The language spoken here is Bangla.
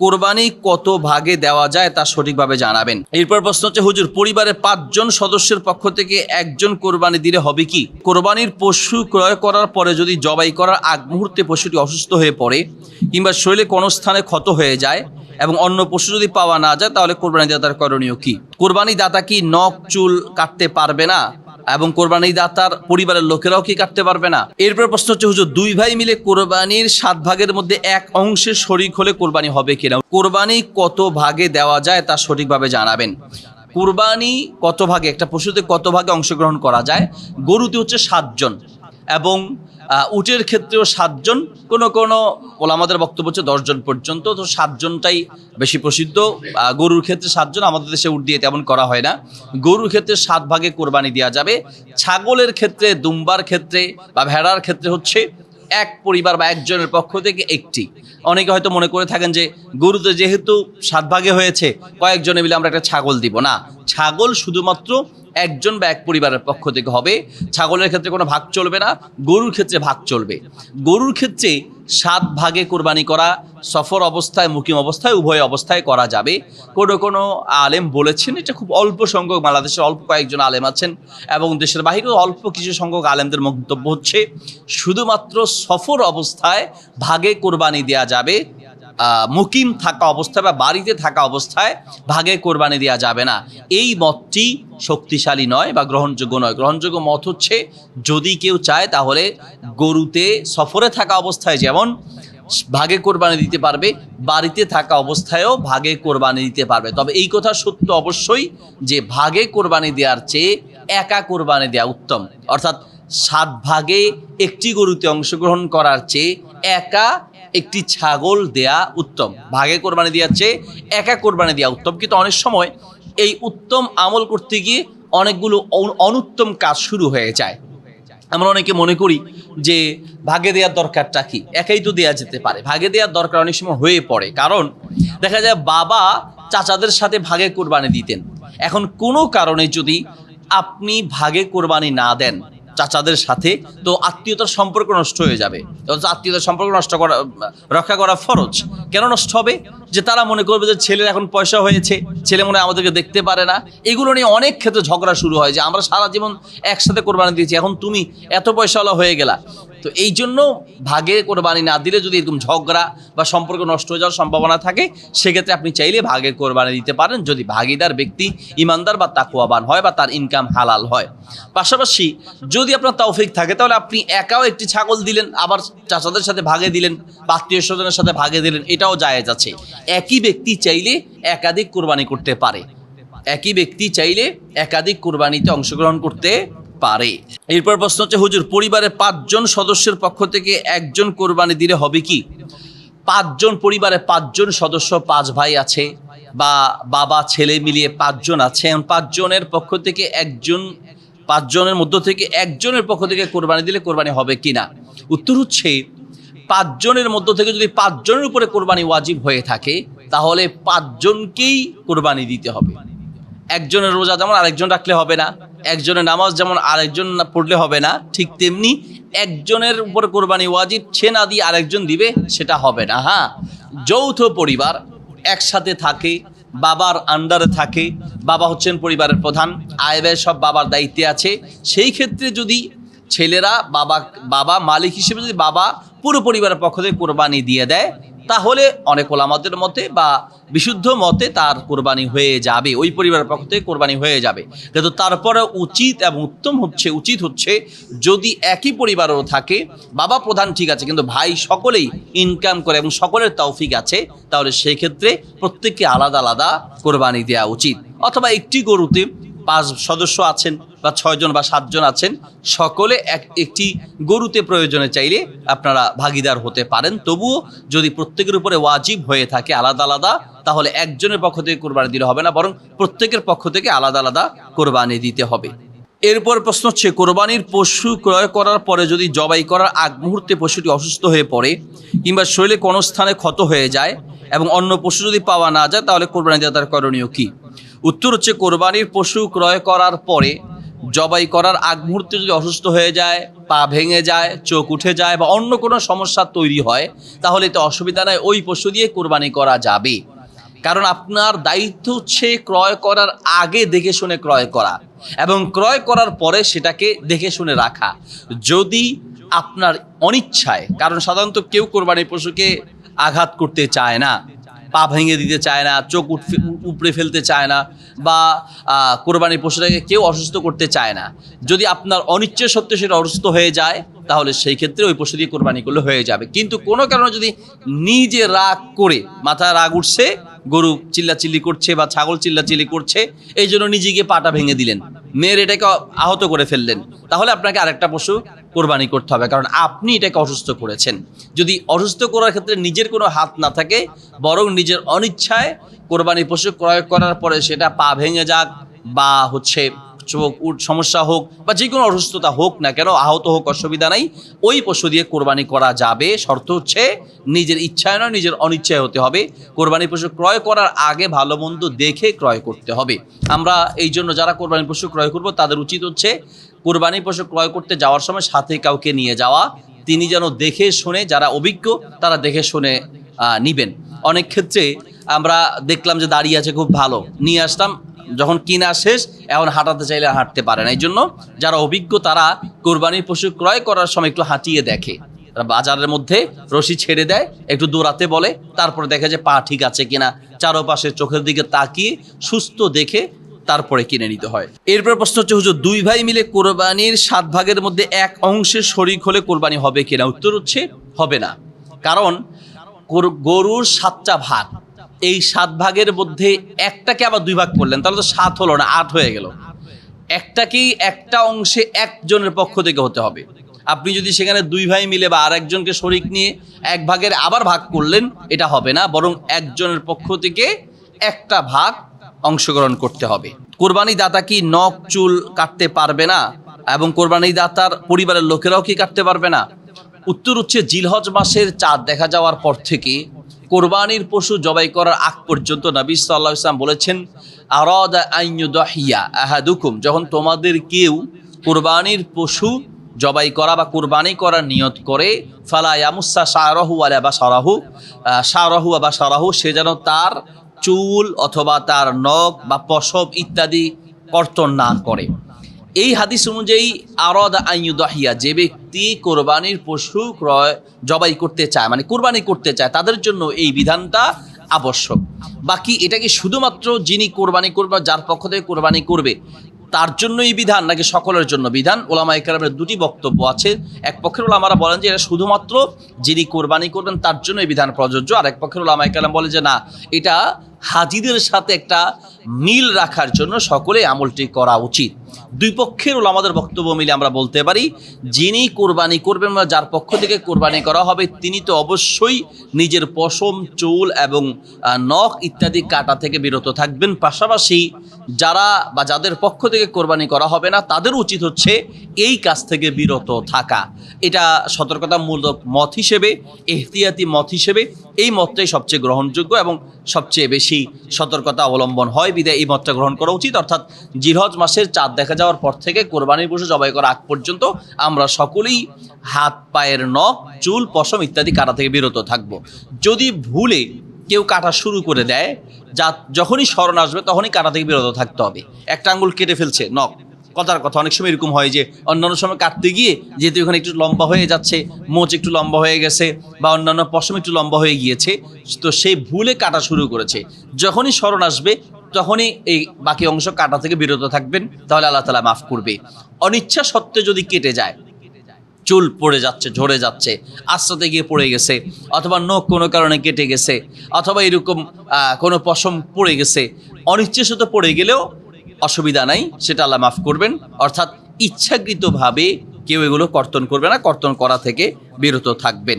কোরবানি কত ভাগে দেওয়া যায় তা সঠিকভাবে জানাবেন। এরপর প্রশ্ন হচ্ছে, হুজুর, পরিবারের পাঁচজন সদস্যের পক্ষ থেকে একজন কোরবানি দিলে হবে কি? কোরবানির পশু ক্রয় করার পরে যদি জবাই করার আগ মুহূর্তে পশুটি অসুস্থ হয়ে পড়ে কিংবা শরীরে কোনো স্থানে ক্ষত হয়ে যায় এবং অন্য পশু যদি পাওয়া না যায়, তাহলে কোরবানি দাতার করণীয় কি? কোরবানি দাতা কি নখ, চুল কাটতে পারবে না? এবং কোরবানি দাতার পরিবারের লোকেরাও কি কাটতে পারবে না? এরপর প্রশ্ন হচ্ছে, হুজুর, দুই ভাই মিলে কোরবানির সাত ভাগের মধ্যে এক অংশে শরিক হলে কোরবানি হবে কিনা? কোরবানি কত ভাগে দেওয়া যায় তা সঠিকভাবে জানাবেন। কোরবানি কত ভাগে, একটা পশুতে কত ভাগে অংশগ্রহণ করা যায়? গরুতে হচ্ছে সাতজন। এবং উটের ক্ষেত্রেও সাতজন, কোন কোন ওলামাদের বক্তব্য হচ্ছে দশজন পর্যন্ত, তো সাতজনটাই বেশি প্রসিদ্ধ। গরুর ক্ষেত্রে সাতজন, আমাদের দেশে উট দিয়ে তেমন করা হয় না। গরুর ক্ষেত্রে সাত ভাগে কোরবানি দেওয়া যাবে। ছাগলের ক্ষেত্রে, দুম্বার ক্ষেত্রে বা ভেড়ার ক্ষেত্রে হচ্ছে এক পরিবার বা একজনের পক্ষ থেকে একটি। অনেকে হয়তো মনে করে থাকেন যে, গরুতে যেহেতু সাত ভাগে হয়েছে, কয়েকজনে মিলে আমরা একটা ছাগল দিব। না, ছাগল শুধুমাত্র একজন বা এক পরিবারের পক্ষ থেকে হবে। ছাগলের ক্ষেত্রে কোনো ভাগ চলবে না, গরুর ক্ষেত্রে ভাগ চলবে। গরুর ক্ষেত্রে সাত ভাগে কোরবানি করা, সফর অবস্থায়, মুকিম অবস্থায়, উভয় অবস্থায় করা যাবে। কোনো কোনো আলেম বলেছেন, এটা খুব অল্প সংখ্যক, বাংলাদেশের অল্প কয়েকজন আলেম আছেন এবং দেশের বাহিরেও অল্প কিছু সংখ্যক আলেমদের মন্তব্য হচ্ছে, শুধুমাত্র সফর অবস্থায় ভাগে কোরবানি দেয়া যাবে। মুকিম থাকা অবস্থায় বা বাড়িতে থাকা অবস্থায় ভাগে কোরবানি দেওয়া যাবে না। এই মতটি শক্তিশালী নয় বা গ্রহণযোগ্য নয়। গ্রহণযোগ্য মত হচ্ছে, যদি কেউ চায় তাহলে গরুতে সফরে থাকা অবস্থায় যেমন ভাগে কোরবানি দিতে পারবে, বাড়িতে থাকা অবস্থায়ও ভাগে কোরবানি দিতে পারবে। তবে এই কথা সত্য অবশ্যই যে ভাগে কোরবানি দেওয়ার চেয়ে একা কোরবানি দেওয়া উত্তম। অর্থাৎ সাত ভাগে একটি গরুতে অংশগ্রহণ করার চেয়ে একা একটি ছাগল দেয়া উত্তম। ভাগে কোরবানি দেওয়ার চেয়ে একা কোরবানি দেওয়া উত্তম। কিন্তু অনেক সময় এই উত্তম আমল করতে গিয়ে অনেকগুলো অন- অনুত্তম কাজ শুরু হয়ে যায়। আমরা অনেকে মনে করি যে ভাগে দেওয়ার দরকারটা কি? একাই তো দেওয়া যেতে পারে। ভাগে দেওয়ার দরকার অনেক সময় হয়ে পড়ে। কারণ দেখা যায় বাবা চাচাদের সাথে ভাগে কোরবানি দিতেন। এখন কোনো কারণে যদি আপনি ভাগে কোরবানি না দেন চাচাদের সাথে, তো আত্মীয়তার সম্পর্ক নষ্ট হয়ে যাবে। আত্মীয়তার সম্পর্ক নষ্ট করা, রক্ষা করা ফরজ। কেন নষ্ট হবে? যে তারা মনে করবে যে ছেলের এখন পয়সা হয়েছে, ছেলে মনে আমাদেরকে দেখতে পারে না। এগুলো নিয়ে অনেক ক্ষেত্রে ঝগড়া শুরু হয় যে আমরা সারা জীবন একসাথে কোরবানি দিয়েছি, এখন তুমি এত পয়সাওয়ালা হয়ে গেলা। তো এই জন্য ভাগে কোরবানি না দিলে যদি এরকম ঝগড়া বা সম্পর্ক নষ্ট হয়ে যাওয়ার সম্ভাবনা থাকে, সেক্ষেত্রে আপনি চাইলে ভাগে কোরবানি দিতে পারেন যদি ভাগিদার ব্যক্তি ইমানদার বা তাকুয়াবান হয় বা তার ইনকাম হালাল হয়। পাশাপাশি যদি আপনার তৌফিক থাকে, তাহলে আপনি একাও একটি ছাগল দিলেন, আবার চাচাদের সাথে ভাগে দিলেন আত্মীয় স্বজনের সাথে ভাগে দিলেন, এটাও জায়েজ আছে। একই ব্যক্তি চাইলে একাধিক কোরবানি করতে পারে। একই ব্যক্তি চাইলে একাধিক কোরবানিতে অংশগ্রহণ করতে পারে। এরপর প্রশ্ন হচ্ছে, হুজুর, পরিবারের পাঁচজন সদস্যের পক্ষ থেকে একজন কোরবানি দিলে হবে কি? পাঁচজন পরিবারে পাঁচজন সদস্য, পাঁচ ভাই আছে বা বাবা, ছেলে মিলিয়ে পাঁচজন আছে। এখন পাঁচজনের পক্ষ থেকে একজন, পাঁচজনের মধ্য থেকে একজনের পক্ষ থেকে কোরবানি দিলে কোরবানি হবে কি না? উত্তর হচ্ছে, পাঁচজনের মধ্য থেকে যদি পাঁচজনের উপরে কোরবানি ওয়াজিব হয়ে থাকে, তাহলে পাঁচজনকেই কোরবানি দিতে হবে। একজনের রোজা যেমন আরেকজন রাখলে হবে না। একজনের নামাজ যেমন আরেকজন না পড়লে হবে না, ঠিক তেমনি একজনের উপর কোরবানি ওয়াজিব, সে না দিয়ে আরেকজন দিবে, সেটা হবে না হ্যাঁ? যৌথ পরিবার একসাথে থাকে, বাবার আন্ডারে থাকে, বাবা হচ্ছেন পরিবারের প্রধান, আয় ব্যয় সব বাবার দায়িত্বে আছে। সেই ক্ষেত্রে যদি ছেলেরা বাবা বাবা মালিক হিসেবে যদি বাবা পুরো পরিবারের পক্ষ থেকে কোরবানি দিয়ে দেয় তাহলে অনেক ওলামাদের মতে বা বিশুদ্ধ মতে তার কোরবানি হয়ে যাবে, ওই পরিবারের পক্ষ থেকে কোরবানি হয়ে যাবে। কিন্তু তারপরে উচিত এবং উত্তম হচ্ছে, উচিত হচ্ছে যদি একই পরিবারও থাকে, বাবা প্রধান ঠিক আছে, কিন্তু ভাই সকলেই ইনকাম করে এবং সকলের তৌফিক আছে, তাহলে সেই ক্ষেত্রে প্রত্যেককে আলাদা আলাদা কোরবানি দেওয়া উচিত। অথবা একটি গরুতে পাঁচ সদস্য আছেন বা ছয়জন বা সাতজন আছেন, সকলে এক একটি গরুতে প্রয়োজনে চাইলে আপনারা ভাগিদার হতে পারেন। তবুও যদি প্রত্যেকের উপরে ওয়াজিব হয়ে থাকে আলাদা আলাদা, তাহলে একজনের পক্ষ থেকে কোরবানি দিলে হবে না, বরং প্রত্যেকের পক্ষ থেকে আলাদা আলাদা কোরবানি দিতে হবে। এরপর প্রশ্ন হচ্ছে, কোরবানির পশু ক্রয় করার পরে যদি জবাই করার আগ মুহূর্তে পশুটি অসুস্থ হয়ে পড়ে কিংবা শরীরে কোনো স্থানে ক্ষত হয়ে যায় এবং অন্য পশু যদি পাওয়া না যায়, তাহলে কোরবানি দেওয়া তার করণীয় কি? উত্তর হচ্ছে কোরবানির পশু ক্রয় করার পরে জবাই করার আগ মুহূর্তে যদি অসুস্থ হয়ে যায়, পা ভেঙে যায়, চোখ উঠে যায় বা অন্য কোনো সমস্যা তৈরি হয়, তাহলে তো অসুবিধা নাই, ওই পশু দিয়ে কোরবানি করা যাবে। কারণ আপনার দায়িত্ব হচ্ছে ক্রয় করার আগে দেখে শুনে ক্রয় করা এবং ক্রয় করার পরে সেটাকে দেখে শুনে রাখা। যদি আপনার অনিচ্ছায়, কারণ সাধারণত কেউ কোরবানি পশুকে আঘাত করতে চায় না পা ভেঙে দিতে চায় না, চোখ উপড়ে ফেলতে চায় না বা কোরবানির পশুটাকে কেউ অসুস্থ করতে চায় না। যদি আপনার অনিচ্ছা সত্ত্বে সেটা অসুস্থ হয়ে যায়, তাহলে সেই ক্ষেত্রে ওই পশু দিয়ে কোরবানি করলে হয়ে যাবে। কিন্তু কোনো কারণে যদি নিজে রাগ করে, মাথায় রাগ উঠছে, গরু চিল্লাচিল্লি করছে বা ছাগল চিল্লাচিল্লি করছে, এই জন্য নিজে গিয়ে পাটা ভেঙে দিলেন। মেয়ের এটাকে আহত করে ফেললেন। তাহলে আপনাকে আরেকটা পশু কোরবানি করতে হবে, কারণ আপনি এটাকে অসুস্থ করেছেন। যদি অসুস্থ করার ক্ষেত্রে নিজের কোনো হাত না থাকে, বরং নিজের অনিচ্ছায় কোরবানি পশু ক্রয় করার পরে সেটা পা ভেঙে যাক বা হচ্ছে চোখ সমস্যা হোক বা যে কোনো অসুস্থতা হোক না কেন, আহত হোক, অসুবিধা নাই, ওই পশু দিয়ে কোরবানি করা যাবে। শর্ত হচ্ছে নিজের ইচ্ছায় নয়, নিজের অনিচ্ছায় হতে হবে। কোরবানি পশু ক্রয় করার আগে ভালো মন্দ দেখে ক্রয় করতে হবে। আমরা এই জন্য যারা কোরবানি পশু ক্রয় করব, তাদের উচিত হচ্ছে কোরবানি পশু ক্রয় করতে যাওয়ার সময় সাথে কাউকে নিয়ে যাওয়া, তিনি যেন দেখে শুনে, যারা অভিজ্ঞ, তারা দেখে শুনে নিবেন। অনেক ক্ষেত্রে আমরা দেখলাম যে দাঁড়িয়ে আছে খুব ভালো, নিয়ে আসলাম যখন কিনা শেষ, এখন হাঁটাতে চাইলে হাঁটতে পারে না। এই জন্য যারা অভিজ্ঞ, তারা কোরবানির পশু ক্রয় করার সময় একটু হাঁটিয়ে দেখে। বাজারের মধ্যে রশি ছেড়ে দেয়, একটু দৌড়াতে বলে, তারপরে দেখে যে পা ঠিক আছে কিনা। চারোপাশে চোখের দিকে তাকিয়ে, সুস্থ দেখে তারপরে কিনে নিতে হয়। এরপর প্রশ্ন হচ্ছে, হুজুর, দুই ভাই মিলে কোরবানির সাত ভাগের মধ্যে এক অংশের শরিক হলে কোরবানি হবে কিনা? উত্তর হচ্ছে, হবে না। কারণ গরুর সাতটা ভাগ। এই সাত ভাগের মধ্যে একটাকে আবার দুই ভাগ করলেন, তাহলে তো সাত হলো না, আট হয়ে গেল। একটাকেই একটা অংশে একজনের পক্ষ থেকে হতে হবে। আপনি যদি সেখানে দুই ভাই মিলে বা আর একজনকে শরিক নিয়ে এক ভাগের আবার ভাগ করলেন, এটা হবে না, বরং একজনের পক্ষ থেকে একটা ভাগ অংশগ্রহণ করতে হবে। কোরবানি দাতা কি নখ, চুল কাটতে পারবে না? এবং কোরবানি দাতার পরিবারের লোকেরাও কি কাটতে পারবে না? উত্তর হচ্ছে, জিলহজ মাসের চাঁদ দেখা যাওয়ার পর থেকে কোরবানির পশু জবাই করার আগ পর্যন্ত নবী সাল্লাহ ইসলাম বলেছেন, আরদ আহাদুকুম। যখন তোমাদের কেউ কোরবানির পশু জবাই করা বা কোরবানি করার নিয়ত করে, ফালা ইয়ামুসা শাহরাহু আলা বা সারাহু শাহরাহু বা সারাহু সে যেন তার চুল অথবা তার নখ বা পশব ইত্যাদি কর্তন না করে। এই হাদিস অনুযায়ী আরদ আইনুদাহিয়া যে ব্যক্তি কোরবানির পশু ক্রয়, জবাই করতে চায় মানে কোরবানি করতে চায়, তাদের জন্য এই বিধানটা আবশ্যক। বাকি এটাকে শুধুমাত্র যিনি কোরবানি করবে যার পক্ষ থেকে কোরবানি করবে তার জন্যই বিধান নাকি সকলের জন্য বিধান? ওলামা একরামের দুটি বক্তব্য আছে। এক পক্ষের ওলামারা বলেন যে, এটা শুধুমাত্র যিনি কোরবানি করবেন, তার জন্যই বিধান প্রযোজ্য। আর এক পক্ষের ওলামা একরাম বলে যে, না, এটা হাজিদের সাথে একটা মিল রাখার জন্য সকলে আমলটি করা উচিত। দুই পক্ষের ওলামাদের বক্তব্য মিলে আমরা বলতে পারি, যিনি কোরবানি করবেন বা যার পক্ষ থেকে কোরবানি করা হবে, তিনি তো অবশ্যই নিজের পশম, চুল এবং নখ ইত্যাদি কাটা থেকে বিরত থাকবেন। পাশাপাশি যারা বা যাদের পক্ষ থেকে কোরবানি করা হবে না, তাদের উচিত হচ্ছে এই কাজ থেকে বিরত থাকা। এটা সতর্কতামূলক মত হিসেবে, এহতিয়াতি মত হিসেবে এই মতটাই সবচেয়ে গ্রহণযোগ্য এবং সবচেয়ে বেশি সতর্কতা অবলম্বন হয়। বিদায়, এই মতটা গ্রহণ করা উচিত। অর্থাৎ জিরহজ মাসের চাঁদ দেখা যাওয়ার পর থেকে কোরবানির পশু জবাই করা আগ পর্যন্ত আমরা সকলেই হাত, পায়ের নখ, চুল, পশম ইত্যাদি কাটা থেকে বিরত থাকব। যদি ভুলে কেউ কাটা শুরু করে দেয়, যা যখনই স্মরণ আসবে তখনই কাটা থেকে বিরত থাকতে হবে। একটা আঙ্গুল কেটে ফেলছে, নখ। কথার কথা। অনেক সময় এরকম হয় যে অন্যান্য সময় কাটতে গিয়ে যেহেতু ওখানে একটু লম্বা হয়ে যাচ্ছে, মোচ একটু লম্বা হয়ে গেছে বা অন্যান্য পশম একটু লম্বা হয়ে গিয়েছে, তো সেই ভুলে কাটা শুরু করেছে। যখনই স্মরণ আসবে, তখনই এই বাকি অংশ কাটা থেকে বিরত থাকবেন, তাহলে আল্লাহ তালা মাফ করবে। অনিচ্ছা সত্ত্বে যদি কেটে যায়, চুল পড়ে যাচ্ছে, ঝরে যাচ্ছে আস্তাতে গিয়ে পড়ে গেছে, অথবা নখ কোনো কারণে কেটে গেছে, অথবা এরকম কোনো পশম পড়ে গেছে অনিচ্ছাসত পড়ে গেলেও অসুবিধা নাই, সেটা আল্লাহ মাফ করবেন। অর্থাৎ ইচ্ছাকৃতভাবে কেউ এগুলো কর্তন করবে না, কর্তন করা থেকে বিরত থাকবেন।